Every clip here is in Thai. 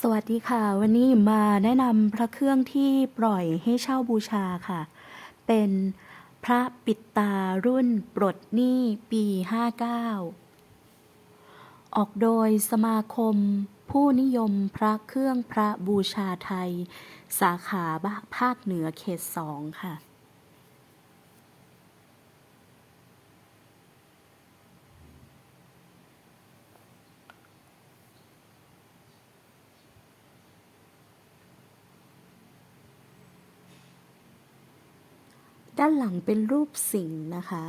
สวัสดีค่ะ วันนี้มาแนะนำพระเครื่องที่ปล่อยให้เช่าบูชาค่ะ เป็นพระปิดตารุ่นปลดหนี้ปี 59 ออกโดยสมาคมผู้นิยมพระเครื่องพระบูชาไทย สาขาภาคเหนือเขตสองค่ะ ด้านหลังเป็นรูปสิงห์นะคะ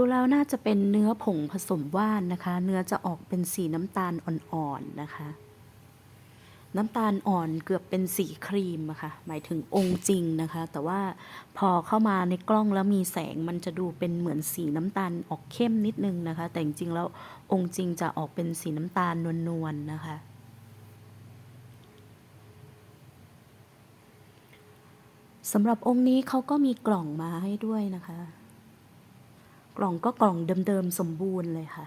ดูแล้วน่าจะเป็นเนื้อผงผสมว่านนะคะ เนื้อจะออกเป็นสีน้ำตาลอ่อนๆนะคะ น้ำตาลอ่อนเกือบเป็นสีครีมอะค่ะหมายถึงองค์จริงนะคะ แต่ว่าพอเข้ามาในกล้องแล้วมีแสงมันจะดูเป็นเหมือนสีน้ำตาลออกเข้มนิดนึงนะคะ แต่จริงๆแล้วองค์จริงจะออกเป็นสีน้ำตาลนวลๆนะคะสำหรับองค์นี้เขาก็มีกล่องมาให้ด้วยนะคะ กล่องก็กล่องเดิมๆสมบูรณ์เลยค่ะ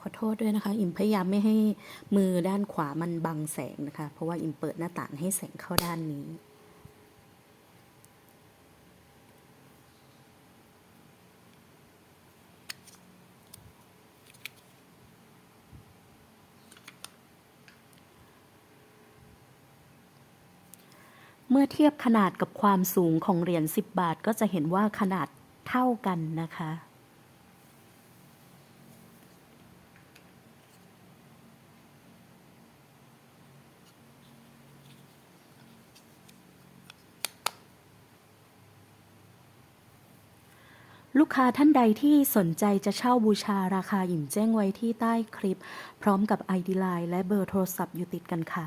ขอโทษด้วยนะคะ อิมพยายามไม่ให้มือด้านขวามันบังแสงนะคะ เพราะว่าอิมเปิดหน้าต่างให้แสงเข้าด้านนี้ เมื่อเทียบขนาดกับความสูงของเหรียญ10 บาทก็จะเห็นว่าขนาดเท่ากันนะคะ ลูกค้าท่านใดที่สนใจจะเช่าบูชาราคาหยิมแจ้งไว้ที่ใต้คลิป พร้อมกับ ID Line และเบอร์โทรศัพท์อยู่ติดกันค่ะ